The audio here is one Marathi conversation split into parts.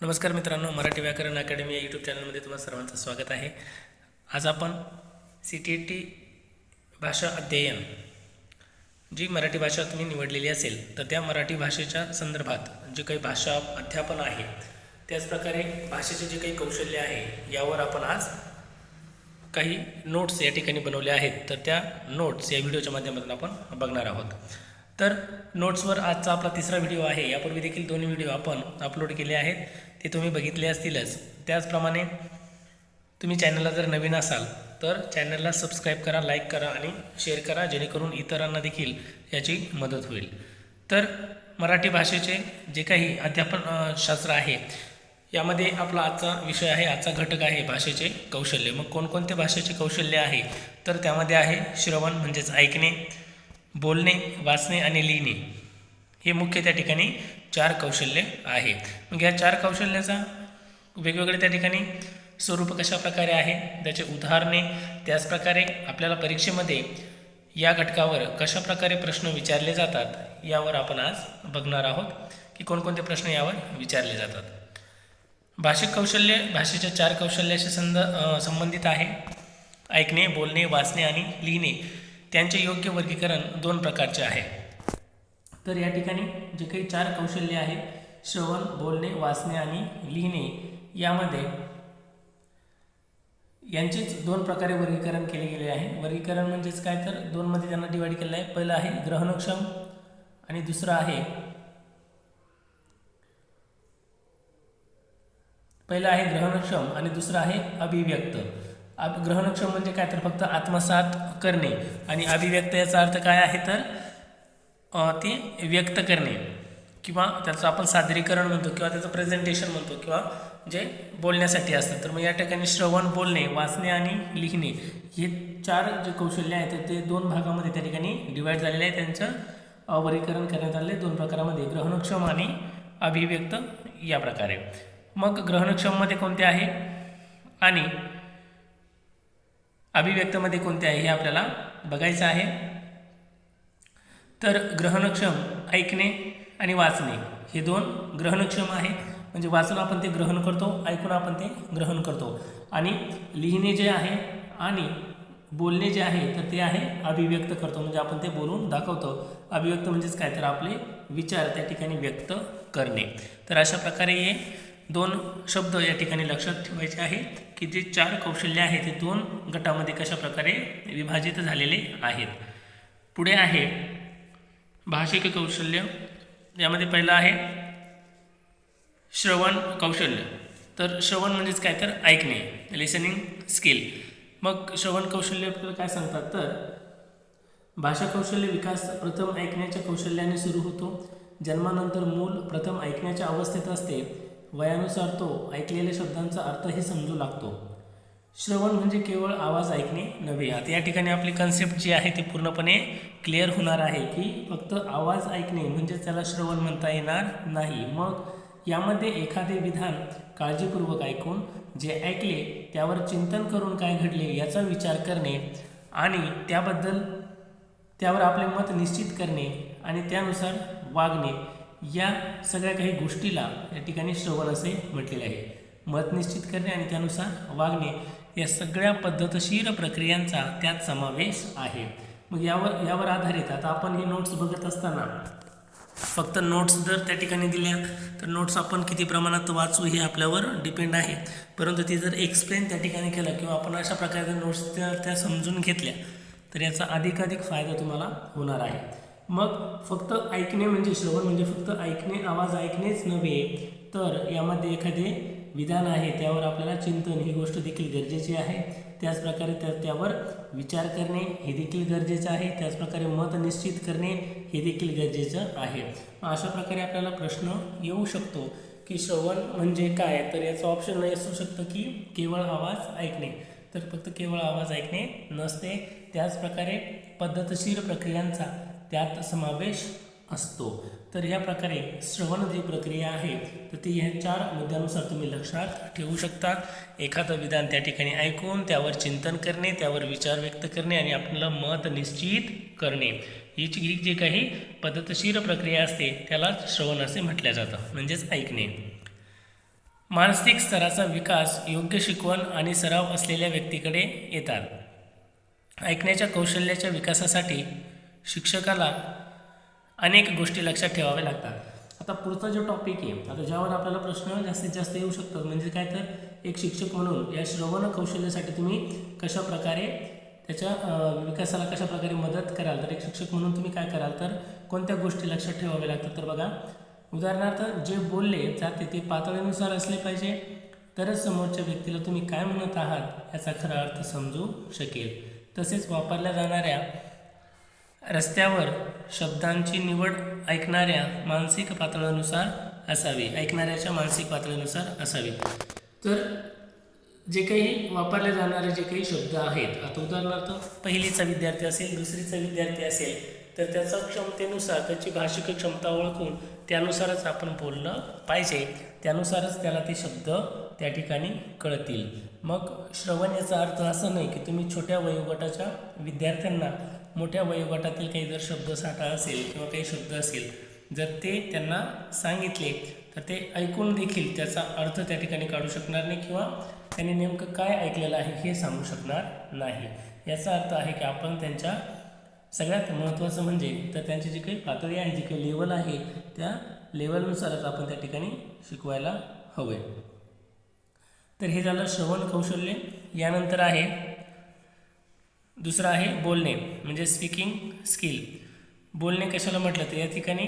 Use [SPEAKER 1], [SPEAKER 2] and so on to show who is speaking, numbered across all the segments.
[SPEAKER 1] नमस्कार मित्रांनो मराठी व्याकरण अकॅडमी या यूट्यूब चॅनलमध्ये तुम्हाला सर्वांचं स्वागत आहे. आज आपण सी टी टी भाषा अध्ययन जी मराठी भाषा तुम्ही निवडलेली असेल तर त्या मराठी भाषेच्या संदर्भात जे काही भाषा अध्यापन आहे त्याचप्रकारे भाषेचे जे काही कौशल्य आहे यावर आपण आज काही नोट्स या ठिकाणी बनवले आहेत. तर त्या नोट्स या व्हिडिओच्या माध्यमातून आपण बघणार आहोत. तर नोट्सवर आजचा आपला तिसरा व्हिडिओ आहे. यापूर्वी देखील दोन व्हिडिओ आपण अपलोड केले आहेत. ते तुम्ही बघितले असतीलच. त्याचप्रमाणे तुम्ही चॅनलला जर नवीन असाल तर चॅनलला सबस्क्राईब करा लाईक करा आणि शेअर करा जेणेकरून इतरांना देखील याची मदत होईल. तर मराठी भाषेचे जे काही अध्यापन शास्त्र आहे यामध्ये आपला आजचा विषय आहे आजचा घटक आहे भाषेचे कौशल्य. मग कोणकोणते भाषेचे कौशल्य आहे? तर त्यामध्ये आहे श्रवण म्हणजेच ऐकणे बोलणे वाचणे आणि लिहिणे. हे मुख्य त्या ठिकाणी चार कौशल्य आहे मग या चार कौशल्याचा वेगवेगळे त्या ठिकाणी स्वरूप कशा प्रकारे आहे त्याचे उदाहरणे त्याचप्रकारे आपल्याला परीक्षेमध्ये या घटकावर कशा प्रकारे प्रश्न विचारले जातात यावर आपण आज बघणार आहोत की कोणकोणते प्रश्न यावर विचारले जातात. भाषिक कौशल्य भाषेच्या चार कौशल्याशी संद संबंधित आहे. ऐकणे बोलणे वाचणे आणि लिहिणे त्यांचे योग्य वर्गीकरण दोन प्रकारचे आहे. तर या ठिकाणी जे काही चार कौशल्य आहे श्रवण बोलणे वाचणे आणि लिहिणे यामध्ये यांचेच दोन प्रकारे वर्गीकरण केले गेले आहे. वर्गीकरण म्हणजेच काय? तर दोनमध्ये त्यांना डिवाईड केलं आहे. पहिलं आहे ग्रहणक्षम आणि दुसरं आहे पहिलं आहे ग्रहणक्षम आणि दुसरं आहे अभिव्यक्त. ग्रहणक्षम म्हणजे काय? तर फक्त आत्मसात करणे. आणि अभिव्यक्त याचा अर्थ काय आहे? तर ते व्यक्त करणे. किंवा त्याचं आपण सादरीकरण म्हणतो किंवा त्याचं प्रेझेंटेशन म्हणतो किंवा जे बोलण्यासाठी असतं. तर मग या ठिकाणी श्रवण बोलणे वाचणे आणि लिहिणे हे चार जे कौशल्य आहेत ते- दोन भागामध्ये त्या ठिकाणी डिवाईड झालेले आहे. त्यांचं वर्गीकरण करण्यात आलेलं आहे. दोन प्रकारामध्ये ग्रहणक्षम आणि अभिव्यक्त या प्रकारे. मग ग्रहणक्षममध्ये कोणते आहे? आणि अभिव्यक्तमध्ये कोणते आहे हे आपल्याला बघायचं आहे. तर ग्रहणक्षम ऐकणे आणि वाचणे हे दोन ग्रहणक्षम आहे. म्हणजे वाचून आपण ते ग्रहण करतो ऐकून आपण ते ग्रहण करतो. आणि लिहिणे जे आहे आणि बोलणे जे आहे तर ते आहे अभिव्यक्त करतो. म्हणजे आपण ते बोलून दाखवतो. अभिव्यक्त म्हणजेच काय? तर आपले विचार त्या ठिकाणी व्यक्त करणे. तर अशा प्रकारे हे दोन शब्द या ठिकाणी लक्षात ठेवायचे आहेत की जे चार कौशल्य आहेत ते दोन गटामध्ये कशा प्रकारे विभाजित झालेले आहेत. पुढे आहे भाषिक कौशल्य यामध्ये पहिलं आहे श्रवण कौशल्य. तर श्रवण म्हणजेच काय? तर ऐकणे लिसनिंग स्किल मग श्रवण कौशल्य आपल्याला काय सांगतात? तर भाषा कौशल्य विकास प्रथम ऐकण्याच्या कौशल्याने सुरू होतो. जन्मानंतर मूल प्रथम ऐकण्याच्या अवस्थेत असते. वयानुसार तो ऐकलेल्या शब्दांचा अर्थही समजू लागतो. श्रवण म्हणजे केवळ आवाज ऐकणे नव्हे. आता या ठिकाणी आपली कन्सेप्ट जी आहे ती पूर्णपणे क्लिअर होणार आहे की फक्त आवाज ऐकणे म्हणजे त्याला श्रवण म्हणता येणार नाही. मग यामध्ये एखादे विधान काळजीपूर्वक ऐकून जे ऐकले त्यावर चिंतन करून काय घडले याचा विचार करणे आणि त्याबद्दल त्यावर आपले मत निश्चित करणे आणि त्यानुसार वागणे या सगळ्या काही गोष्टीला या ठिकाणी श्रवण असे म्हटलेले आहे. मत निश्चित करणे आणि त्यानुसार वागणे या सगळ्या पद्धतशीर प्रक्रियांचा त्यात समावेश आहे. मग यावर यावर आधारित आता आपण हे नोट्स बघत असताना फक्त नोट्स जर त्या ठिकाणी दिल्या तर नोट्स आपण किती प्रमाणात वाचू हे आपल्यावर डिपेंड आहे. परंतु ती जर एक्सप्लेन त्या ठिकाणी केलं किंवा आपण अशा प्रकारे नोट्स त्या त्या समजून घेतल्या तर याचा अधिकाधिक फायदा तुम्हाला होणार आहे. मग फक्त ऐकणे म्हणजे श्रवण म्हणजे फक्त ऐकणे आवाज ऐकणेच नव्हे तर यामध्ये एखादे विधान आहे त्यावर आपल्याला चिंतन ही गोष्ट देखील गरजेची आहे. त्याचप्रकारे त्या त्यावर विचार करणे हे देखील गरजेचं आहे. त्याचप्रकारे मत निश्चित करणे हे देखील गरजेचं आहे. मग अशा प्रकारे आपल्याला प्रश्न येऊ शकतो की श्रवण म्हणजे काय? तर याचं ऑप्शन नाही असू शकतं की केवळ आवाज ऐकणे. तर फक्त केवळ आवाज ऐकणे नसते. त्याचप्रकारे पद्धतशीर प्रक्रियांचा त्यात समावेश असतो. तर ह्या प्रकारे श्रवण जी प्रक्रिया आहे तर ती ह्या चार मुद्द्यानुसार तुम्ही लक्षात ठेवू शकता एखादं विधान त्या ठिकाणी ऐकून त्यावर चिंतन करणे त्यावर विचार व्यक्त करणे आणि आपलं मत निश्चित करणे. हीच ही जी काही पद्धतशीर प्रक्रिया असते त्याला श्रवण असे म्हटलं जातं म्हणजेच ऐकणे. मानसिक स्तराचा विकास योग्य शिकवण आणि सराव असलेल्या व्यक्तीकडे येतात. ऐकण्याच्या कौशल्याच्या विकासासाठी शिक्षकाला अनेक गोष्टी लक्षात ठेवाव्या लागतात. आता पुढचा जो टॉपिक आहे आता ज्यावर आपल्याला प्रश्न जास्तीत जास्त येऊ शकतात म्हणजे काय तर एक शिक्षक म्हणून या श्रवण कौशल्यासाठी तुम्ही कशा प्रकारे त्याच्या विकासाला कशा प्रकारे मदत कराल? तर एक शिक्षक म्हणून तुम्ही काय कराल? तर कोणत्या गोष्टी लक्षात ठेवाव्या लागतात? तर बघा उदाहरणार्थ जे बोलले जाते ते पातळीनुसार असले पाहिजे तरच समोरच्या व्यक्तीला तुम्ही काय म्हणत आहात याचा खरा अर्थ समजू शकेल. तसेच वापरल्या जाणाऱ्या रस्त्यावर शब्दांची निवड ऐकणाऱ्या मानसिक पातळीनुसार असावी. ऐकणाऱ्याच्या मानसिक पातळीनुसार असावी. तर जे काही वापरले जाणारे जे काही शब्द आहेत आता उदाहरणार्थ पहिलीचा विद्यार्थी असेल दुसरीचा विद्यार्थी असेल तर त्याचा क्षमतेनुसार त्याची भाषिक क्षमता ओळखून त्यानुसारच आपण बोललं पाहिजे. त्यानुसारच त्याला ते शब्द त्या ठिकाणी कळतील. मग श्रवण याचा अर्थ असा नाही की तुम्ही छोट्या वयोगटाच्या विद्यार्थ्यांना मोठ्या वयोगटातील काही जर शब्दसाठा असेल किंवा काही शब्द असेल जर ते त्यांना सांगितले तर ते ऐकून देखील त्याचा अर्थ त्या ठिकाणी काढू शकणार नाही किंवा त्यांनी नेमकं काय ऐकलेलं आहे हे सांगू शकणार नाही. याचा अर्थ आहे की आपण त्यांच्या सगळ्यात महत्त्वाचं म्हणजे तर त्यांची जी काही पातळी आहे जी काही लेवल आहे त्या लेवलनुसारच आपण त्या ठिकाणी शिकवायला हवे. तर हे झालं श्रवण कौशल्य. यानंतर आहे दुसरं आहे बोलणे म्हणजे स्पीकिंग स्किल बोलणे कशाला म्हटलं तर या ठिकाणी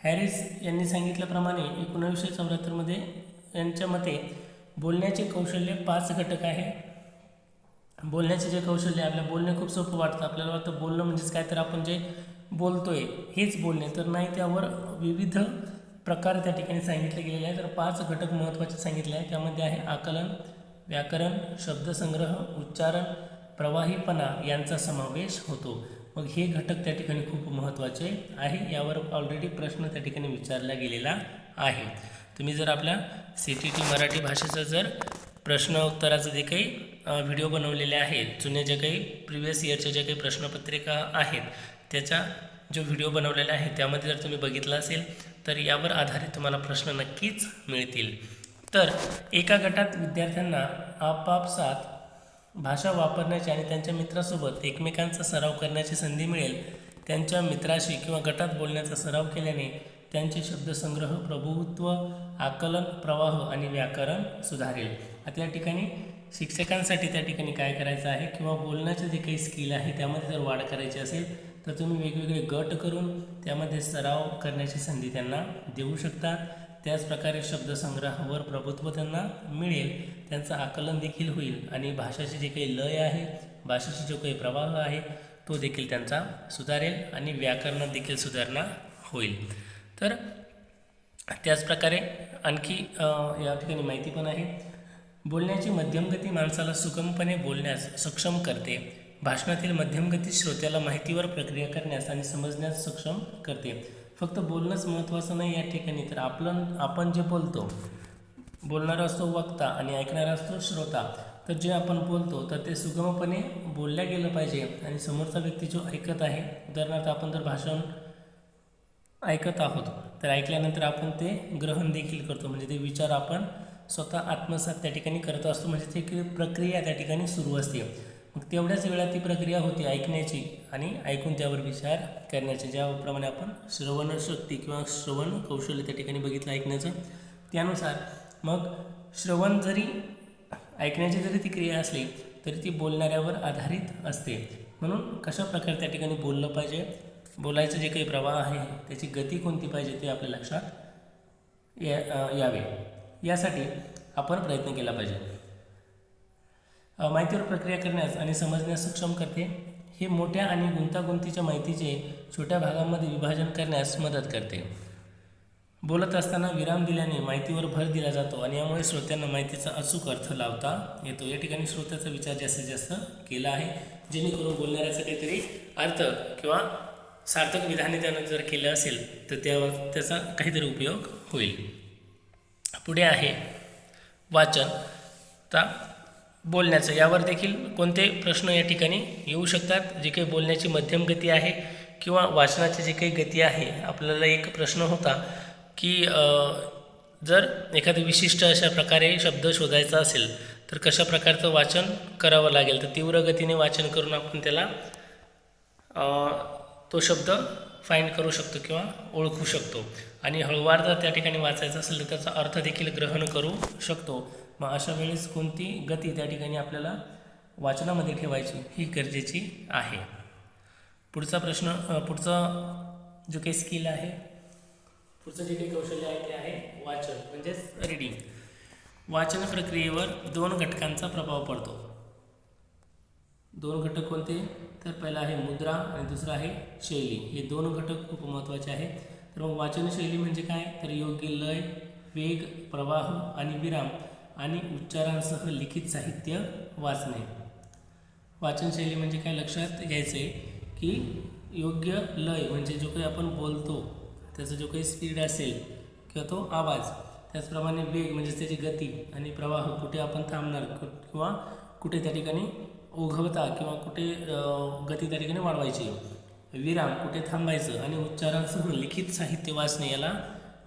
[SPEAKER 1] हॅरिस यांनी सांगितल्याप्रमाणे एकोणावीसशे चौऱ्याहत्तरमध्ये यांच्या मते बोलण्याचे कौशल्य पाच घटक आहे. बोलण्याचे जे कौशल्य आहे, आपल्याला बोलणे खूप सोपं वाटतं. आपल्याला वाटतं बोलणं म्हणजेच काय? तर आपण जे बोलतोय हेच बोलणे. तर नाही त्यावर विविध प्रकार त्या ठिकाणी सांगितले गेलेले आहे तर पाच घटक महत्त्वाचे सांगितले आहे त्यामध्ये आहे आकलन व्याकरण शब्दसंग्रह उच्चारण प्रवाहीपणा यांचा समावेश होतो. मग हे घटक त्या ठिकाणी खूप महत्त्वाचे आहे यावर ऑलरेडी प्रश्न त्या ठिकाणी विचारला गेलेला आहे. तुम्ही जर आपल्या सी टी टी मराठी भाषेचं जर प्रश्न उत्तराचं जे काही व्हिडिओ बनवलेले आहेत जुने जे काही प्रिव्हियस इयरच्या ज्या काही प्रश्नपत्रिका आहेत त्याचा जो व्हिडिओ बनवलेला आहे त्यामध्ये जर तुम्ही बघितला असेल तर यावर आधारित तुम्हाला प्रश्न नक्कीच मिळतील. तर एका गटात विद्यार्थ्यांना आपापसात भाषा वापरण्याची आणि त्यांच्या मित्रासोबत एकमेकांचा सराव करण्याची संधी मिळेल. त्यांच्या मित्राशी किंवा गटात बोलण्याचा सराव केल्याने त्यांचे शब्दसंग्रह प्रभुत्व आकलन प्रवाह आणि व्याकरण सुधारेल. आता या ठिकाणी शिक्षकांसाठी त्या ठिकाणी काय करायचं आहे किंवा बोलण्याचे जे काही स्किल आहे त्यामध्ये जर वाढ करायची असेल तर तुम्ही वेगवेगळे गट करून त्यामध्ये सराव करण्याची संधी त्यांना देऊ शकता. त्याचप्रकारे शब्दसंग्रहावर प्रभुत्व त्यांना मिळेल त्यांचं आकलन देखील होईल. आणि भाषेची जे काही लय आहे भाषेचे जो काही प्रवाह आहे तो देखील त्यांचा सुधारेल आणि व्याकरणात देखील सुधारणा होईल. तर त्याचप्रकारे आणखी या ठिकाणी माहिती पण आहे. बोलण्याची मध्यमगती माणसाला सुगमपणे बोलण्यास सक्षम करते. भाषणातील मध्यमगती श्रोत्याला माहितीवर प्रक्रिया करण्यास आणि समजण्यास सक्षम करते. फक्त बोलणंच महत्त्वाचं नाही या ठिकाणी. तर आपलं आपण जे बोलतो बोलणारा असतो वक्ता आणि ऐकणारा असतो श्रोता. तर जे आपण बोलतो तर ते सुगमपणे बोलल्या गेलं पाहिजे आणि समोरचा व्यक्ती जो ऐकत आहे उदाहरणार्थ आपण जर भाषण ऐकत आहोत तर ऐकल्यानंतर आपण ते ग्रहण देखील करतो. म्हणजे ते विचार आपण स्वतः आत्मसात त्या ठिकाणी करत असतो. म्हणजे ती प्रक्रिया त्या ठिकाणी सुरू असते. मग तेवढ्याच वेळात ती प्रक्रिया होती ऐकण्याची आणि ऐकून त्यावर विचार करण्याची. ज्याप्रमाणे आपण श्रवणशक्ती किंवा श्रवण कौशल्य त्या ठिकाणी बघितलं ऐकण्याचं त्यानुसार मग श्रवण जरी ऐकण्याची जरी ती क्रिया असली तरी ती बोलणाऱ्यावर आधारित असते. म्हणून कशा प्रकारे त्या ठिकाणी बोललं पाहिजे बोलायचं जे काही प्रवाह आहे त्याची गती कोणती पाहिजे ते आपल्या लक्षात या यावे. यासाठी आपण प्रयत्न केला पाहिजे. माहितीवर प्रक्रिया करण्यास आणि समजण्यास सक्षम करते. हे मोठ्या आणि गुंतागुंतीच्या माहितीचे छोट्या भागांमध्ये विभाजन करण्यास मदत करते. बोलत असताना विराम दिल्याने माहितीवर भर दिला जातो आणि यामुळे श्रोत्यांना माहितीचा अचूक अर्थ लावता येतो. या ठिकाणी श्रोत्याचा विचार जास्तीत जास्त केला आहे. जेणेकरून बोलणाऱ्याचा काहीतरी अर्थ किंवा सार्थक विधाने त्यानं जर केलं असेल तर त्यावर त्याचा काहीतरी उपयोग होईल. पुढे आहे वाचन. आता बोलण्याचं. यावर देखील कोणते प्रश्न या ठिकाणी येऊ शकतात? जे काही बोलण्याची मध्यम गती आहे किंवा वाचनाची जी काही गती आहे आपल्याला एक प्रश्न होता की जर एखादं विशिष्ट अशा प्रकारे शब्द शोधायचा असेल तर कशा प्रकारचं वाचन करावं लागेल? तर तीव्र गतीने वाचन करून आपण त्याला तो शब्द फाईंड करू शकतो किंवा ओळखू शकतो. आणि हळूवार जर त्या ठिकाणी वाचायचं असेल तर त्याचा अर्थ देखील ग्रहण करू शकतो. मग अशा वेळेस कोणती गती त्या ठिकाणी आपल्याला वाचनामध्ये ठेवायची ही गरजेची आहे? पुढचा प्रश्न पुढचा जो काही स्किल आहे पुढचं जे काही कौशल्य आहे ते आहे वाचन म्हणजेच रीडिंग वाचन प्रक्रियेवर दोन घटकांचा प्रभाव पडतो. दोन घटक कोणते? तर पहिला आहे मुद्रा आणि दुसरा आहे शैली. हे दोन घटक खूप महत्त्वाचे आहेत. तर मग वाचन शैली म्हणजे काय? तर योग्य लय वेग प्रवाह आणि विराम. आणि उच्चारांसह लिखित साहित्य वाचणे. वाचनशैली म्हणजे काय? लक्षात घ्यायचं आहे की योग्य लय म्हणजे जो काही आपण बोलतो त्याचा जो काही स्पीड असेल किंवा तो आवाज त्याचप्रमाणे वेग म्हणजे त्याची गती आणि प्रवाह कुठे आपण थांबणार किंवा कुठे त्या ठिकाणी ओघवता किंवा कुठे गती त्या ठिकाणी वाढवायची. विराम कुठे थांबायचं आणि उच्चारांसह लिखित साहित्य वाचणे याला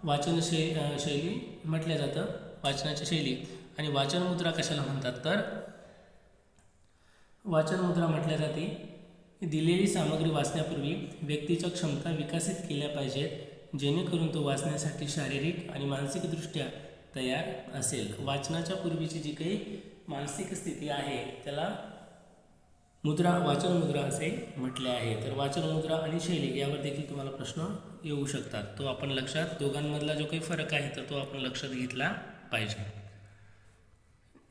[SPEAKER 1] वाचन शै शैली म्हटलं जातं. वाचनाची शैली. आणि वाचन मुद्रा कशाला म्हणतात? तर वाचन मुद्रा म्हटल्या जाते दिलेली सामग्री वाचण्यापूर्वी व्यक्तीच्या क्षमता विकसित केल्या पाहिजेत जेणेकरून तो वाचण्यासाठी शारीरिक आणि मानसिकदृष्ट्या तयार असेल. वाचनाच्या पूर्वीची जी काही मानसिक स्थिती आहे त्याला मुद्रा वाचन मुद्रा असे म्हटले आहे. तर वाचन मुद्रा आणि शैली यावर देखील तुम्हाला प्रश्न येऊ शकतात. तो आपण लक्षात दोघांमधला जो काही फरक आहे तर तो आपण लक्षात घेतला पाहिजे.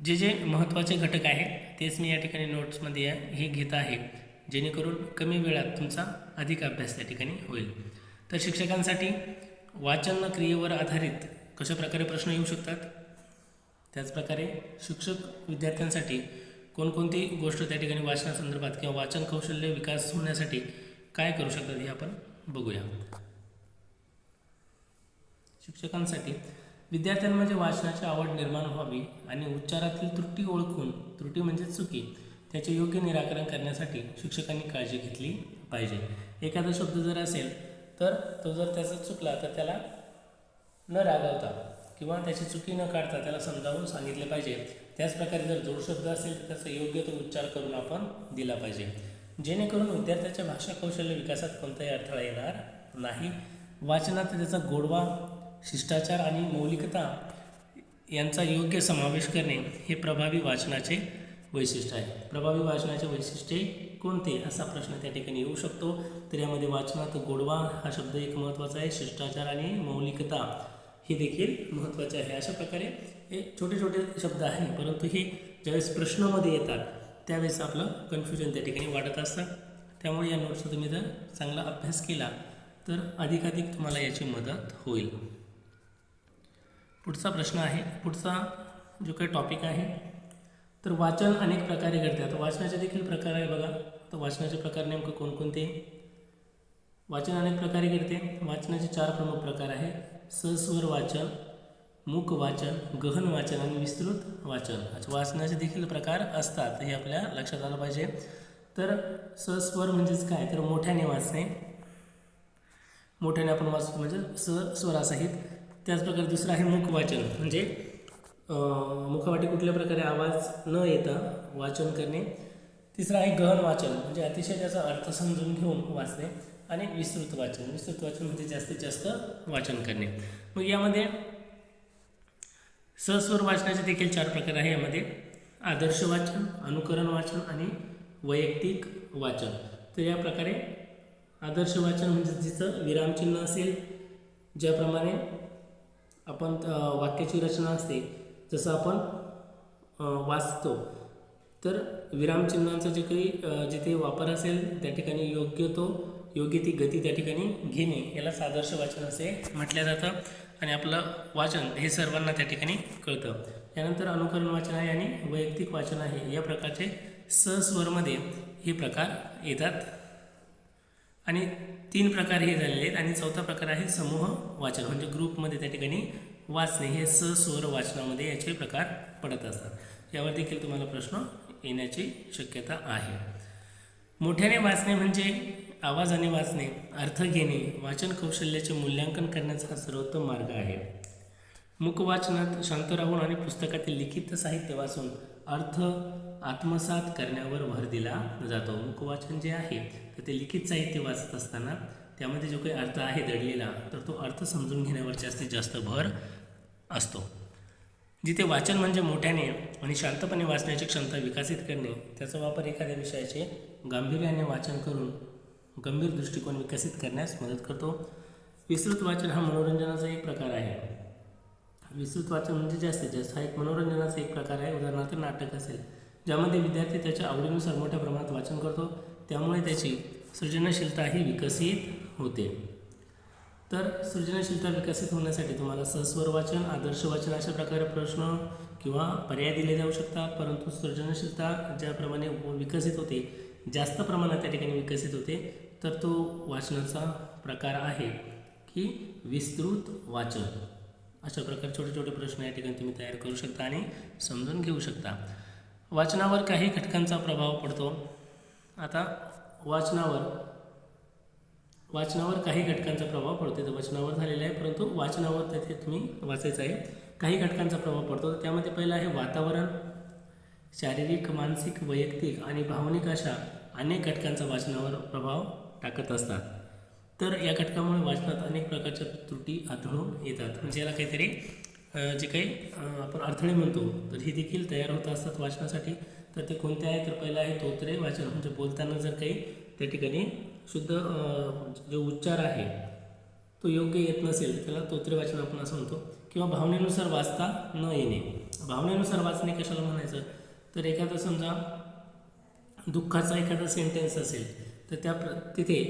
[SPEAKER 1] जे जे महत्त्वाचे घटक आहेत तेच मी या ठिकाणी नोट्समध्ये या- हे घेत आहे जेणेकरून कमी वेळात तुमचा अधिक अभ्यास त्या ठिकाणी होईल. तर शिक्षकांसाठी वाचन क्रियेवर आधारित कशाप्रकारे प्रश्न येऊ शकतात? त्याचप्रकारे शिक्षक विद्यार्थ्यांसाठी कोणकोणती गोष्ट त्या ठिकाणी वाचनासंदर्भात किंवा वाचन कौशल्य विकास होण्यासाठी काय करू शकतात हे आपण बघूया. शिक्षकांसाठी विद्यार्थ्यांमध्ये वाचनाची आवड निर्माण व्हावी आणि उच्चारातील त्रुटी ओळखून त्रुटी म्हणजे चुकी त्याचे योग्य निराकरण करण्यासाठी शिक्षकांनी काळजी घेतली पाहिजे. एखादा शब्द जर असेल तर तो जर त्याचा चुकला तर त्याला न रागवता किंवा त्याची चुकी न काढता त्याला समजावून सांगितले पाहिजे. त्याचप्रकारे जर जोड शब्द असेल तर त्याचा योग्य तो उच्चार करून आपण दिला पाहिजे. जेणेकरून विद्यार्थ्याच्या भाषा कौशल्य विकासात कोणताही अडथळा येणार नाही. वाचनात त्याचा गोडवा शिष्टाचार आणि मौलिकता यांचा योग्य समावेश करणे हे प्रभावी वाचनाचे वैशिष्ट्य आहे. प्रभावी वाचनाचे वैशिष्ट्ये कोणते? असा प्रश्न त्या ठिकाणी येऊ शकतो. तर यामध्ये वाचनात गोडवा हा शब्द एक महत्त्वाचा आहे. शिष्टाचार आणि मौलिकता हे देखील महत्त्वाचे आहे. अशा प्रकारे हे छोटे छोटे शब्द आहे परंतु हे ज्यावेळेस प्रश्नामध्ये येतात त्यावेळेस आपलं कन्फ्युजन त्या ठिकाणी वाढत असतं. त्यामुळे या नोट्सचा तुम्ही जर चांगला अभ्यास केला तर अधिकाधिक तुम्हाला याची मदत होईल. पुढचा प्रश्न आहे पुढचा जो काही टॉपिक आहे तर वाचन अनेक प्रकारे घडते. आता वाचनाचे देखील प्रकार आहे बघा. तर वाचनाचे प्रकार नेमकं कोणकोणते? वाचन अनेक प्रकारे घडते. वाचनाचे चार प्रमुख प्रकार आहे सस्वर वाचन मूक वाचन गहन वाचन आणि विस्तृत वाचन. अच्छा वाचनाचे देखील प्रकार असतात हे आपल्या लक्षात आलं पाहिजे. तर सस्वर म्हणजेच काय? तर मोठ्याने वाचणे. मोठ्याने आपण वाचतो म्हणजे स स्वरासहित त्याचप्रकारे दुसरं आहे मुख वाचन म्हणजे अं, मुखवाटी कुठल्या प्रकारे आवाज न येता वाचन करणे. तिसरं आहे गहन वाचन. म्हणजे अतिशय त्याचा अर्थ समजून घेऊन वाचणे आणि विस्तृत वाचन. विस्तृत वाचन म्हणजे जास्तीत जास्त वाचन करणे. मग यामध्ये सहस्वर वाचनाचे देखील चार प्रकार आहे यामध्ये. आदर्श वाचन अनुकरण वाचन आणि वैयक्तिक वाचन. तर या प्रकारे आदर्श वाचन म्हणजे जिचं विरामचिन्ह असेल ज्याप्रमाणे आपण वाक्याची रचना असते जसं आपण वाचतो तर विरामचिन्हांचा जे काही जिथे वापर असेल त्या ठिकाणी योग्य तो योग्य ती गती त्या ठिकाणी घेणे याला सादर्श वाचन असे म्हटलं जातं आणि आपलं वाचन हे सर्वांना त्या ठिकाणी कळतं. यानंतर अनुकरण वाचन आहे आणि वैयक्तिक वाचन आहे. या प्रकारचे सस्वरमध्ये हे प्रकार येतात. आणि तीन प्रकार हे झालेले आहेत आणि चौथा प्रकार आहे समूह वाचन. म्हणजे ग्रुपमध्ये त्या ठिकाणी वाचणे. हे सस्वर वाचनामध्ये याचे प्रकार पडत असतात. यावर देखील तुम्हाला प्रश्न येण्याची शक्यता आहे. मोठ्याने वाचणे म्हणजे आवाजाने वाचणे अर्थ घेणे वाचन कौशल्याचे मूल्यांकन करण्याचा हा सर्वोत्तम मार्ग आहे. मुखवाचनात शांत राहून आणि पुस्तकातील लिखित साहित्य वाचून अर्थ आत्मसात करण्यावर भर दिला जातो. मुखवाचन जे आहे तर ते लिखित साहित्य वाचत असताना त्यामध्ये जो काही अर्थ आहे दडलेला तर तो अर्थ समजून घेण्यावर जास्तीत जास्त भर असतो. जिथे वाचन म्हणजे मोठ्याने आणि शांतपणे वाचण्याची क्षमता विकसित करणे त्याचा वापर एखाद्या विषयाचे गांभीर्याने वाचन करून गंभीर दृष्टिकोन विकसित करण्यास मदत करतो. विस्तृत वाचन हा मनोरंजनाचा एक प्रकार आहे. विस्तृत वाचन म्हणजे जास्तीत जास्त हा एक मनोरंजनाचा एक प्रकार आहे. उदाहरणार्थ नाटक असेल ज्यामध्ये विद्यार्थी त्याच्या आवडीनुसार मोठ्या प्रमाणात वाचन करतो त्यामुळे त्याची सृजनशीलताही विकसित होते. तर सृजनशीलता विकसित होण्यासाठी तुम्हाला सहस्वर वाचन आदर्श वाचन अशा प्रकारे प्रश्न किंवा पर्याय दिले जाऊ शकतात परंतु सृजनशीलता ज्याप्रमाणे विकसित होते जास्त प्रमाणात त्या ठिकाणी विकसित होते तर तो वाचनाचा प्रकार आहे की विस्तृत वाचन. अशा प्रकारे छोटे छोटे प्रश्न या ठिकाणी तुम्ही तयार करू शकता आणि समजून घेऊ शकता. वाचनावर काही घटकांचा प्रभाव पडतो. आता वाचनावर वाचनावर काही घटकांचा प्रभाव पडतो तर वाचनावर झालेला आहे परंतु वाचनावर तेथे तुम्ही वाचायचं आहे. काही घटकांचा प्रभाव पडतो. त्यामध्ये पहिलं आहे वातावरण शारीरिक मानसिक वैयक्तिक आणि भावनिक अशा अनेक घटकांचा वाचनावर प्रभाव टाकत असतात. तर या घटकामुळे वाचनात अनेक प्रकारच्या त्रुटी आढळून येतात. म्हणजे याला काहीतरी जे काही आपण अडथळे म्हणतो तर हे देखील तयार होत असतात वाचनासाठी. तर ते कोणते आहे तर पहिलं आहे तोत्रे. वाचन म्हणजे बोलताना जर काही त्या ठिकाणी शुद्ध जो उच्चार आहे तो योग्य येत नसेल त्याला तोत्रे वाचन आपण असं म्हणतो. किंवा भावनेनुसार वाचता न येणे. भावनेनुसार वाचणे कशाला म्हणायचं? तर एखादं समजा दुःखाचा एखादा सेंटेन्स असेल तर त्या प्र तिथे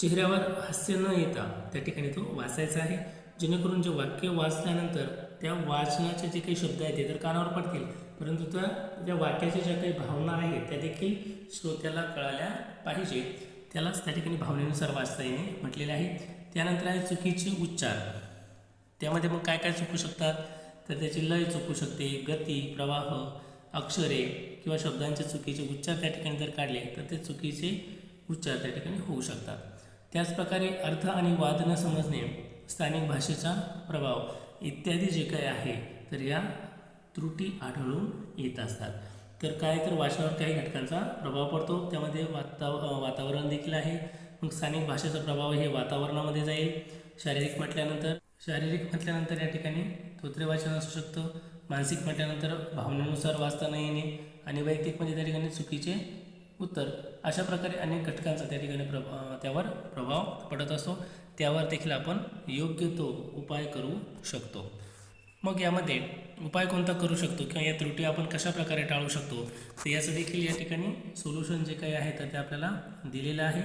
[SPEAKER 1] चेहऱ्यावर हास्य न येता त्या ठिकाणी तो वाचायचा आहे. जेणेकरून जे वाक्य वाचल्यानंतर त्या वाचनाचे जे काही शब्द आहेत ते तर कानावर पडतील. परंतु त्या त्या वाक्याच्या ज्या काही भावना आहेत त्या देखील श्रोत्याला कळाल्या पाहिजे. त्यालाच त्या ठिकाणी भावनेनुसार वाचता येणे म्हटलेले आहे. त्यानंतर आहे चुकीचे उच्चार. त्यामध्ये मग काय काय चुकू शकतात? तर त्याची लय चुकू शकते गती प्रवाह अक्षरे किंवा शब्दांचे चुकीचे उच्चार त्या ठिकाणी जर काढले तर ते चुकीचे उच्चार त्या ठिकाणी होऊ शकतात. त्याचप्रकारे अर्थ आणि वाद न समजणे स्थानिक भाषेचा प्रभाव इत्यादी जे काही आहे तर या त्रुटी आढळून येत असतात. तर काय तर वाचनावर काही घटकांचा प्रभाव पडतो त्यामध्ये वाता वातावरण देखील आहे. मग स्थानिक भाषेचा प्रभाव हे वातावरणामध्ये जाईल. शारीरिक म्हटल्यानंतर शारीरिक म्हटल्यानंतर या ठिकाणी तोत्रे वाचन असू शकतं. मानसिक म्हटल्यानंतर भावनेनुसार वाचता न येणे आणि वैयक्तिक म्हणजे त्या ठिकाणी चुकीचे उत्तर. अशा प्रकारे अनेक घटकांचा त्या ठिकाणी प्र त्यावर प्रभाव पडत असतो. त्यावर देखील आपण योग्य तो उपाय करू शकतो. मग यामध्ये उपाय कोणता करू शकतो किंवा या त्रुटी आपण कशा प्रकारे टाळू शकतो तर याचं देखील या ठिकाणी सोल्युशन जे काही आहे तर ते आपल्याला दिलेलं आहे.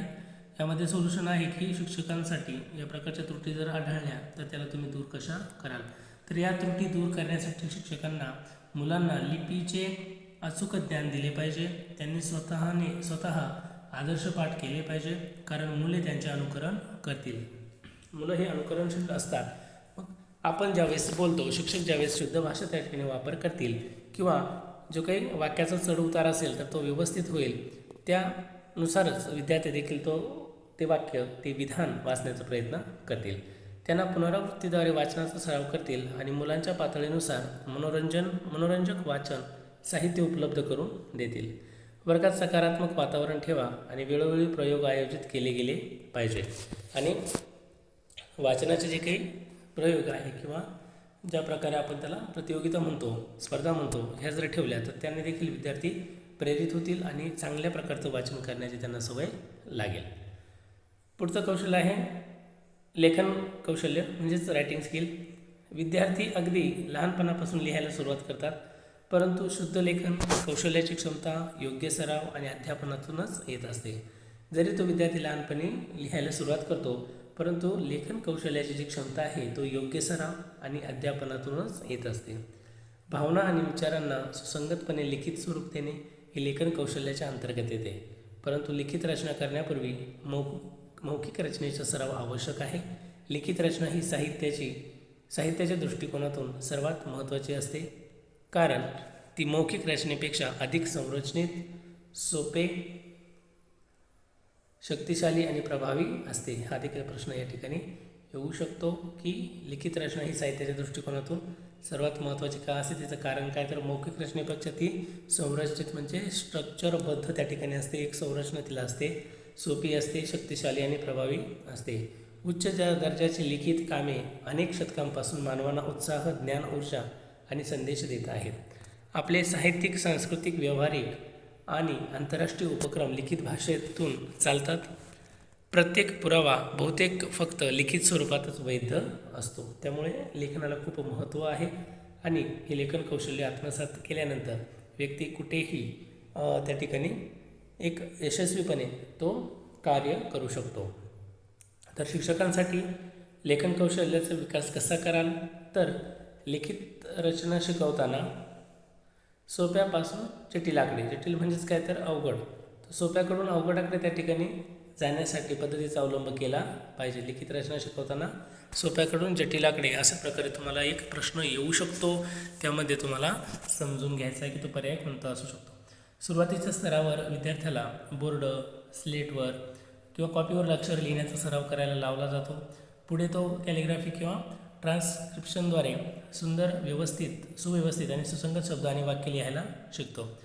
[SPEAKER 1] यामध्ये सोल्युशन आहे की शिक्षकांसाठी या प्रकारच्या त्रुटी जर आढळल्या तर त्याला तुम्ही दूर कशा कराल? तर या त्रुटी दूर करण्यासाठी शिक्षकांना मुलांना लिपीचे अचूक ज्ञान दिले पाहिजे. त्यांनी स्वतःने स्वतः आदर्श पाठ केले पाहिजे कारण मुले त्यांचे अनुकरण करतील. मुलं हे अनुकरणशील असतात. मग आपण ज्यावेळेस बोलतो शिक्षक ज्यावेळेस शुद्ध भाषा त्या ठिकाणी वापर करतील किंवा जो काही वाक्याचा चढ उतार असेल तर तो व्यवस्थित होईल त्यानुसारच विद्यार्थी देखील तो ते वाक्य ते विधान वाचण्याचा प्रयत्न करतील. त्यांना पुनरावृत्तीद्वारे वाचनाचा सराव करतील आणि मुलांच्या पातळीनुसार मनोरंजन मनोरंजक वाचन साहित्य उपलब्ध करून देतील. वर्गात सकारात्मक वातावरण ठेवा आणि वेळोवेळी प्रयोग आयोजित केले गेले पाहिजे आणि वाचनाचे जे काही प्रयोग आहे किंवा ज्या प्रकारे आपण त्याला प्रतियोगिता म्हणतो स्पर्धा म्हणतो ह्या जर ठेवल्या तर त्यांनी देखील विद्यार्थी प्रेरित होतील आणि चांगल्या प्रकारचं वाचन करण्याची त्यांना सवय लागेल. पुढचं कौशल्य आहे लेखन कौशल्य म्हणजेच रायटिंग स्किल विद्यार्थी अगदी लहानपणापासून लिहायला सुरुवात करतात परंतु शुद्ध लेखन कौशल्याची क्षमता योग्य सराव आणि अध्यापनातूनच येत असते. जरी तो विद्यार्थी लहानपणी लिहायला सुरुवात करतो परंतु लेखन कौशल्याची जी क्षमता आहे तो योग्य सराव आणि अध्यापनातूनच येत असते. भावना आणि विचारांना सुसंगतपणे लिखित स्वरूप देणे हे लेखन कौशल्याच्या अंतर्गत येते. परंतु लिखित रचना करण्यापूर्वी मौ मौखिक रचनेचा सराव आवश्यक आहे. लिखित रचना ही साहित्याची साहित्याच्या दृष्टिकोनातून सर्वात महत्त्वाची असते. कारण ती मौखिक रचनेपेक्षा अधिक संरचनेत सोपे शक्तिशाली आणि प्रभावी असते. हा देखील प्रश्न या ठिकाणी येऊ शकतो की लिखित रचना ही साहित्याच्या दृष्टिकोनातून सर्वात महत्त्वाची का असते? त्याचं कारण काय? तर मौखिक रचनेपेक्षा ती संरचित म्हणजे स्ट्रक्चरबद्ध त्या ठिकाणी असते. एक संरचना तिला असते. सोपी असते शक्तिशाली आणि प्रभावी असते. उच्च दर्जाची लिखित कामे अनेक शतकांपासून मानवांना उत्साह ज्ञान ऊर्जा आणि संदेश देत आहेत. आपले साहित्यिक सांस्कृतिक व्यावहारिक आणि आंतरराष्ट्रीय उपक्रम लिखित भाषेतून चालतात. प्रत्येक पुरावा बहुतेक फक्त लिखित स्वरूपातच वैध असतो. त्यामुळे लेखनाला खूप महत्त्व आहे आणि हे लेखन कौशल्य आत्मसात केल्यानंतर व्यक्ती कुठेही त्या ठिकाणी एक यशस्वीपणे तो कार्य करू शकतो. तर शिक्षकांसाठी लेखन कौशल्याचा विकास कसा कराल? तर लिखित रचना शिकवताना सोप्यापासून जटिलाकडे जटिल म्हणजेच काय तर अवघड. तर सोप्याकडून अवघडाकडे त्या ठिकाणी जाण्यासाठी पद्धतीचा अवलंब केला पाहिजे. लिखित रचना शिकवताना सोप्याकडून जटिलाकडे अशा प्रकारे तुम्हाला एक प्रश्न येऊ शकतो. त्यामध्ये तुम्हाला समजून घ्यायचा आहे की तो पर्याय कोणता असू शकतो. सुरुवातीच्या स्तरावर विद्यार्थ्याला बोर्ड स्लेटवर किंवा कॉपीवर अक्षर लिहिण्याचा सराव करायला लावला जातो. पुढे तो कॅलिग्राफी किंवा ट्रान्स्क्रिप्शनद्वारे सुंदर व्यवस्थित सुव्यवस्थित आणि सुसंगत शब्द आणि वाक्य लिहायला शिकतो.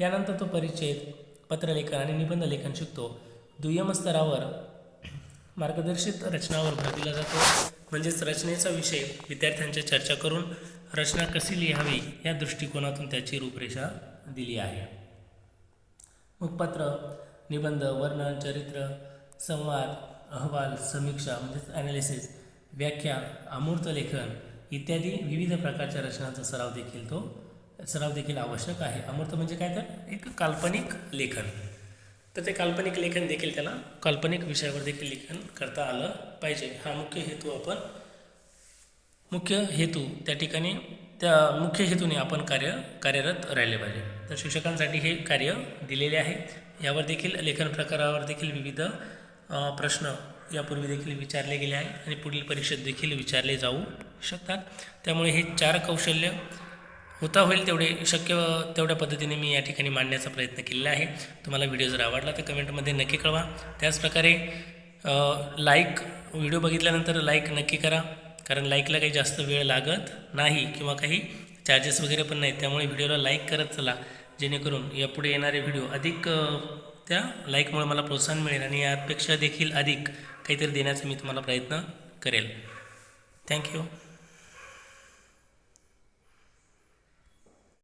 [SPEAKER 1] यानंतर तो परिच्छेद पत्रलेखन आणि निबंध लेखन शिकतो. दुय्यम स्तरावर मार्गदर्शित रचनावर भर दिला जातो. म्हणजेच रचनेचा विषय विद्यार्थ्यांच्या चर्चा करून रचना कशी लिहावी या दृष्टिकोनातून त्याची रूपरेषा दिली आहे. मग पत्र निबंध वर्णन चरित्र संवाद अहवाल समीक्षा म्हणजेच ॲनालिसिस व्याख्या अमूर्त लेखन इत्यादी विविध प्रकारच्या रचनांचा सराव देखील तो सराव देखील आवश्यक आहे. अमूर्त म्हणजे काय तर? एक काल्पनिक लेखन. तर ते काल्पनिक लेखन देखील त्याला काल्पनिक विषयावर देखील लेखन करता आलं पाहिजे. हा मुख्य हेतू आपण मुख्य हेतू त्या ठिकाणी त्या मुख्य हेतूने आपण कार्य कार्यरत राहिले पाहिजे. तर शिक्षकांसाठी हे कार्य दिलेले आहे. यावर देखील लेखन प्रकारावर देखील विविध प्रश्न यापूर्वी देखील विचारले गेले आहे आणि पुढील परीक्षेत देखील विचारले जाऊ शकतात. त्यामुळे हे चार कौशल्य होता होईल तेवढे शक्य तेवढ्या पद्धतीने मी या ठिकाणी मांडण्याचा प्रयत्न केलेला आहे. तुम्हाला व्हिडिओ जर आवडला तर कमेंटमध्ये नक्की कळवा. त्याचप्रकारे लाईक व्हिडिओ बघितल्यानंतर लाईक नक्की करा. कारण लाईकला काही जास्त वेळ लागत नाही किंवा काही चार्जेस वगैरे पण नाहीत. त्यामुळे व्हिडिओला लाईक करत चला. जेणेकरून यापुढे येणारे व्हिडिओ अधिक त्या लाईकमुळे मला प्रोत्साहन मिळेल आणि यापेक्षा देखील अधिक काहीतरी देण्याचा मी तुम्हाला प्रयत्न करेल. थँक्यू